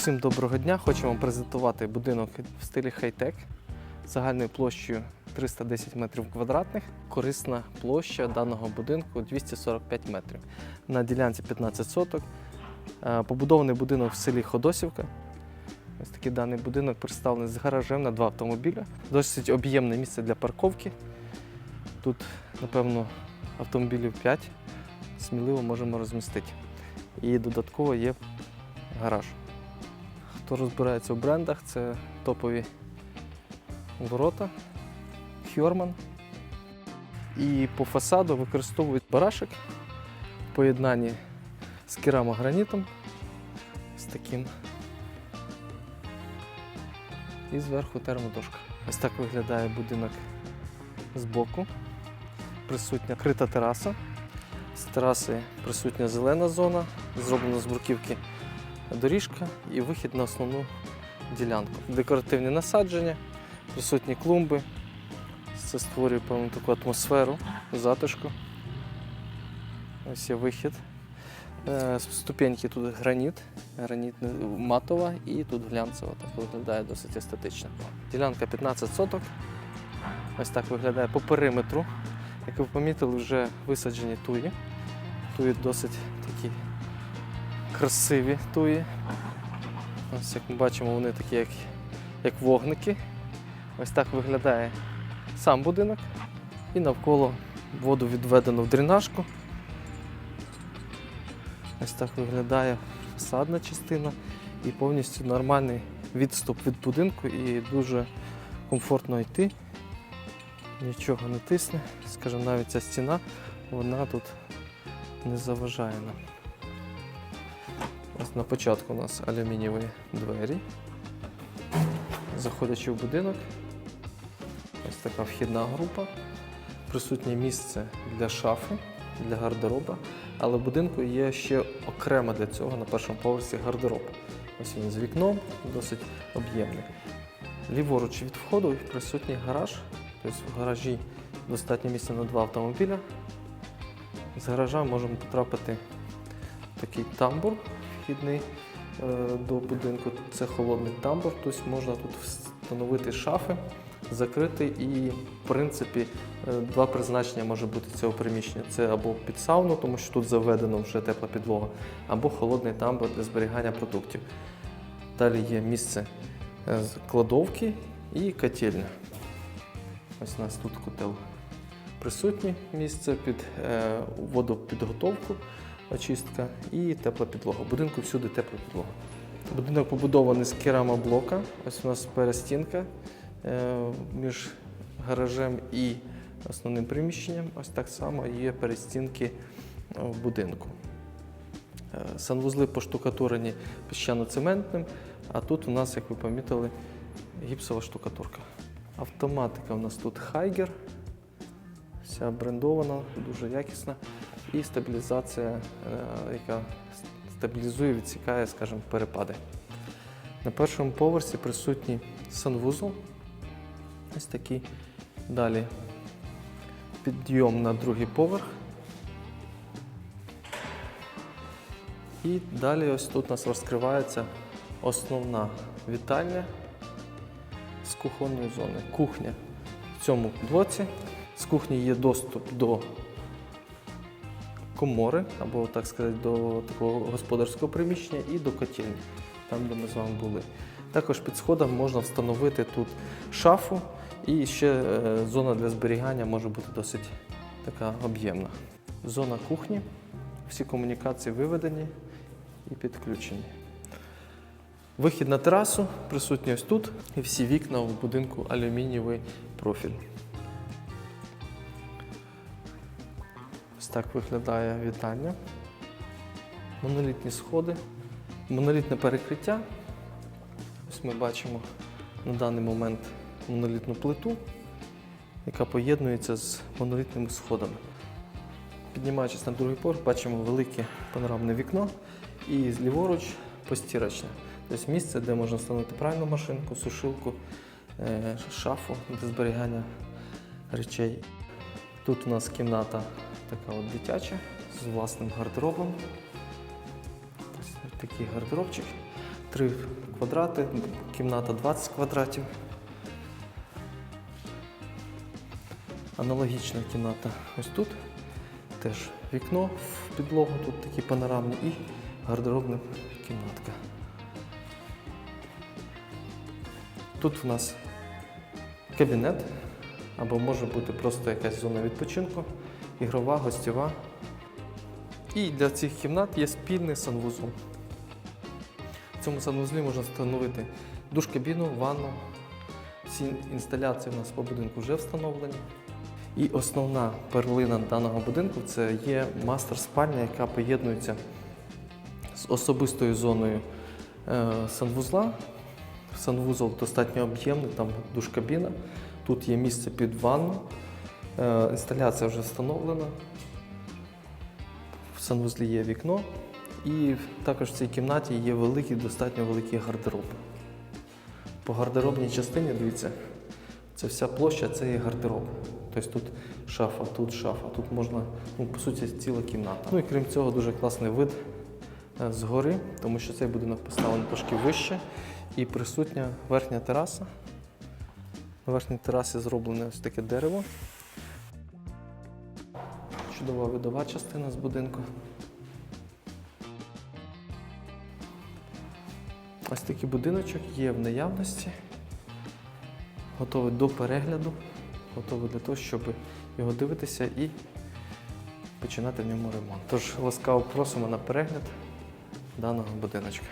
Всім доброго дня! Хочемо вам презентувати будинок в стилі хай-тек загальною площею 310 метрів квадратних. Корисна площа даного будинку 245 метрів. На ділянці 15 соток. Е, Побудований будинок в селі Ходосівка. Ось такий даний будинок представлений з гаражем на два автомобіля. Досить об'ємне місце для парковки. Тут, напевно, автомобілів 5 сміливо можемо розмістити. І додатково є гараж. Хто розбирається в брендах, це топові ворота, Хьорман. І по фасаду використовують барашек в поєднанні з керамогранітом з таким. І зверху термодошка. Ось так виглядає будинок збоку. Присутня крита тераса. З тераси присутня зелена зона, зроблена з бруківки доріжка і вихід на основну ділянку. Декоративні насадження, присутні клумби. Це створює певну таку атмосферу, затишку. Ось є вихід. Е, Ступеньки тут граніт, граніт матова і тут глянцева, так виглядає досить естетично. Ділянка 15 соток. Ось так виглядає по периметру. Як ви помітили, вже висаджені туї. Туї досить такі красиві туї. Ось як ми бачимо, вони такі, як, як вогники. Ось так виглядає сам будинок. І навколо воду відведено в дренажку. Ось так виглядає фасадна частина і повністю нормальний відступ від будинку і дуже комфортно йти. Нічого не тисне. Скажімо, навіть ця стіна, вона тут не заважає нам. Ось на початку у нас алюмінієві двері. Заходячи в будинок, ось така вхідна група. Присутнє місце для шафи, для гардероба. Але в будинку є ще окремо для цього на першому поверсі гардероб. Ось він з вікном, досить об'ємний. Ліворуч від входу присутній гараж. Тобто в гаражі достатньо місця на два автомобіля. З гаража можемо потрапити в такий тамбур вхідний е, до будинку. Це холодний тамбур, тобто можна тут встановити шафи, закрити і, в принципі, е, два призначення може бути цього приміщення. Це або під сауну, тому що тут заведено вже тепла підлога, або холодний тамбур для зберігання продуктів. Далі є місце е, з кладовки і котельня. Ось у нас тут котел присутнє місце під водопідготовку, очистка і тепла підлога. Будинку всюди тепла підлога. Будинок побудований з керамоблока. Ось у нас перестінка е, між гаражем і основним приміщенням. Ось так само є перестінки е, в будинку. Е, Санвузли поштукатурені піщано-цементним, а тут у нас, як ви помітили, гіпсова штукатурка. Автоматика у нас тут Хайгер, вся брендована, дуже якісна. І стабілізація, е, яка стабілізує, відсікає, скажімо, перепади. На першому поверсі присутній санвузол. Ось такий. Далі підйом на другий поверх. І далі ось тут у нас розкривається основна вітальня з кухонної зони. Кухня в цьому блоці. З кухні є доступ до комори, або, так сказати, до такого господарського приміщення і до котельні, там, де ми з вами були. Також під сходом можна встановити тут шафу і ще е, зона для зберігання може бути досить така об'ємна. Зона кухні, всі комунікації виведені і підключені. Вихід на терасу присутній ось тут, і всі вікна в будинку алюмінієвий профіль. Так виглядає вітання. Монолітні сходи, монолітне перекриття. Ось ми бачимо на даний момент монолітну плиту, яка поєднується з монолітними сходами. Піднімаючись на другий поверх, бачимо велике панорамне вікно і ліворуч постірочне. Тобто місце, де можна встановити пральну машинку, сушилку, е, шафу для зберігання речей. Тут у нас кімната така от дитяча з власним гардеробом. Такий гардеробчик. 3 квадрати, кімната 20 квадратів. Аналогічна кімната ось тут. Теж вікно в підлогу, тут такі панорамні і гардеробна кімнатка. Тут в нас кабінет, або може бути просто якась зона відпочинку, ігрова, гостєва. І для цих кімнат є спільний санвузол. В цьому санвузлі можна встановити душ-кабіну, ванну. Всі інсталяції у нас по будинку вже встановлені. І основна перлина даного будинку це є мастер-спальня, яка поєднується з особистою зоною е, санвузла. Санвузол достатньо об'ємний, там душ-кабіна. Тут є місце під ванну. Е, Інсталяція вже встановлена. В санвузлі є вікно. І також в цій кімнаті є великий, достатньо великий гардероб. По гардеробній частині, дивіться, це вся площа, це є гардероб. Тобто тут шафа, тут шафа, тут можна, ну, по суті, ціла кімната. Ну і крім цього, дуже класний вид е, згори, тому що цей будинок поставлений трошки вище і присутня верхня тераса. На верхній терасі зроблене ось таке дерево. Чудова видова частина з будинку. Ось такий будиночок є в наявності, готовий до перегляду, готовий для того, щоб його дивитися і починати в ньому ремонт. Тож ласкаво просимо на перегляд даного будиночка.